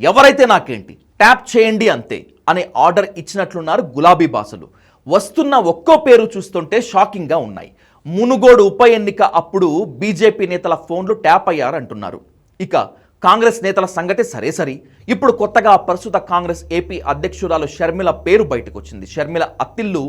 ఎవరైతే నాకేంటి ట్యాప్ చేయండి అంతే అనే ఆర్డర్ ఇచ్చినట్లున్నారు గులాబీ బాసులు. వస్తున్న ఒక్కో పేరు చూస్తుంటే షాకింగ్గా ఉన్నాయి. మునుగోడు ఉప ఎన్నిక అప్పుడు బీజేపీ నేతల ఫోన్లు ట్యాప్ అయ్యారంటున్నారు. ఇక కాంగ్రెస్ నేతల సంగతి సరే సరి. ఇప్పుడు కొత్తగా ప్రస్తుత కాంగ్రెస్ ఏపీ అధ్యక్షురాలు షర్మిల పేరు బయటకు వచ్చింది షర్మిల అత్తిల్లు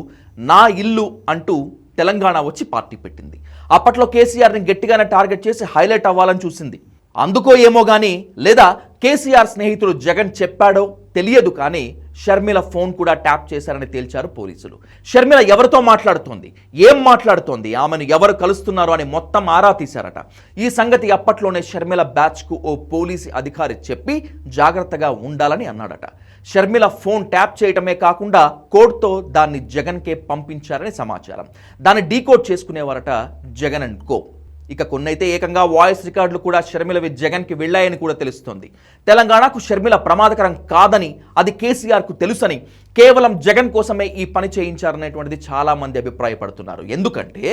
నా ఇల్లు అంటూ తెలంగాణ వచ్చి పార్టీ పెట్టింది. అప్పట్లో కేసీఆర్ని గట్టిగానే టార్గెట్ చేసి హైలైట్ అవ్వాలని చూసింది. అందుకో ఏమో కానీ లేదా కేసీఆర్ స్నేహితుడు జగన్ చెప్పాడో తెలియదు కానీ షర్మిల ఫోన్ కూడా ట్యాప్ చేశారని తేల్చారు పోలీసులు. షర్మిల ఎవరితో మాట్లాడుతోంది? ఏం మాట్లాడుతోంది? ఆమెను ఎవరు కలుస్తున్నారు అని మొత్తం ఆరా తీశారట. ఈ సంగతి అప్పట్లోనే షర్మిల బ్యాచ్కు ఓ పోలీసు అధికారి చెప్పి జాగ్రత్తగా ఉండాలని అన్నాడట. షర్మిల ఫోన్ ట్యాప్ చేయటమే కాకుండా కోడ్తో దాన్ని జగన్కే పంపించారని సమాచారం. దాన్ని డీకోడ్ చేసుకునేవారట జగన్ అండ్ కో. ఇక కొన్నైతే ఏకంగా వాయిస్ రికార్డులు కూడా షర్మిలవి జగన్కి వెళ్ళాయని కూడా తెలుస్తోంది. తెలంగాణకు షర్మిల ప్రమాదకరం కాదని అది కేసీఆర్కు తెలుసని కేవలం జగన్ కోసమే ఈ పని చేయించారనేటువంటిది చాలామంది అభిప్రాయపడుతున్నారు. ఎందుకంటే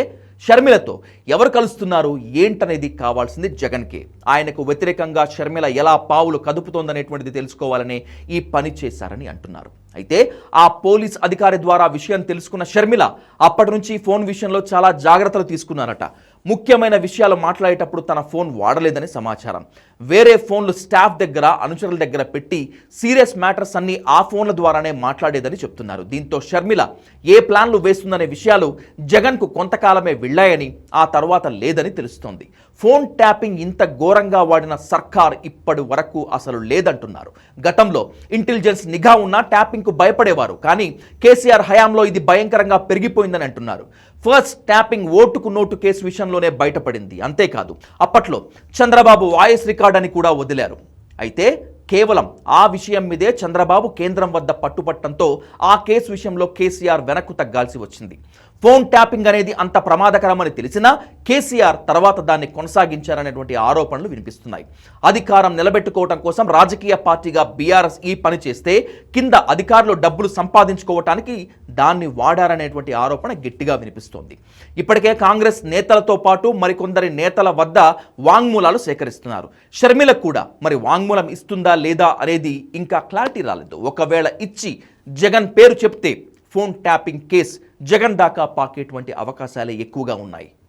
షర్మిలతో ఎవరు కలుస్తున్నారు ఏంటనేది కావాల్సింది జగన్కే. ఆయనకు వ్యతిరేకంగా షర్మిల ఎలా పావులు కదుపుతోందనేటువంటిది తెలుసుకోవాలని ఈ పని చేశారని అంటున్నారు. అయితే ఆ పోలీస్ అధికారి ద్వారా విషయం తెలుసుకున్న షర్మిల అప్పటి నుంచి ఫోన్ విషయంలో చాలా జాగ్రత్తలు తీసుకున్నారట. ముఖ్యమైన విషయాలు మాట్లాడేటప్పుడు తన ఫోన్ వాడలేదని సమాచారం. వేరే ఫోన్లు స్టాఫ్ దగ్గర అనుచరుల దగ్గర పెట్టి సీరియస్ మ్యాటర్స్ అన్ని ఆ ఫోన్ల ద్వారానే మాట్లాడేదని చెప్తున్నారు. దీంతో షర్మిల ఏ ప్లాన్లు వేస్తుందనే విషయాలు జగన్కు కొంతకాలమే వెళ్ళాయని ఆ తర్వాత లేదని తెలుస్తోంది. ఫోన్ ట్యాపింగ్ ఇంత ఘోరంగా వాడిన సర్కార్ ఇప్పటి వరకు అసలు లేదంటున్నారు. గతంలో ఇంటెలిజెన్స్ నిఘా ఉన్న ట్యాపింగ్కు భయపడేవారు కానీ కేసీఆర్ హయాంలో ఇది భయంకరంగా పెరిగిపోయిందని అంటున్నారు. ఫస్ట్ ట్యాపింగ్ ఓటుకు నోటు కేసు విషయంలోనే బయటపడింది. అంతేకాదు అప్పట్లో చంద్రబాబు వాయిస్ రికార్డ్ అని కూడా వదిలారు. అయితే కేవలం ఆ విషయం మీదే చంద్రబాబు కేంద్రం వద్ద పట్టుపట్టడంతో ఆ కేసు విషయంలో కేసీఆర్ వెనక్కు తగ్గాల్సి వచ్చింది. ఫోన్ ట్యాపింగ్ అనేది అంత ప్రమాదకరమని తెలిసినా కేసీఆర్ తర్వాత దాన్ని కొనసాగించారనేటువంటి ఆరోపణలు వినిపిస్తున్నాయి. అధికారం నిలబెట్టుకోవడం కోసం రాజకీయ పార్టీగా బీఆర్ఎస్ ఈ పని చేస్తే కింద అధికారులు డబ్బులు సంపాదించుకోవటానికి దాన్ని వాడారనేటువంటి ఆరోపణ గట్టిగా వినిపిస్తోంది. ఇప్పటికే కాంగ్రెస్ నేతలతో పాటు మరికొందరి నేతల వద్ద వాంగ్మూలాలు సేకరిస్తున్నారు. షర్మిలకు కూడా మరి వాంగ్మూలం ఇస్తుందా లేదా అనేది ఇంకా క్లారిటీ రాలేదు. ఒకవేళ ఇచ్చి జగన్ పేరు చెప్తే ఫోన్ ట్యాపింగ్ కేస్ జగన్ దాకా పాకేటువంటి అవకాశాలే ఎక్కువగా ఉన్నాయి.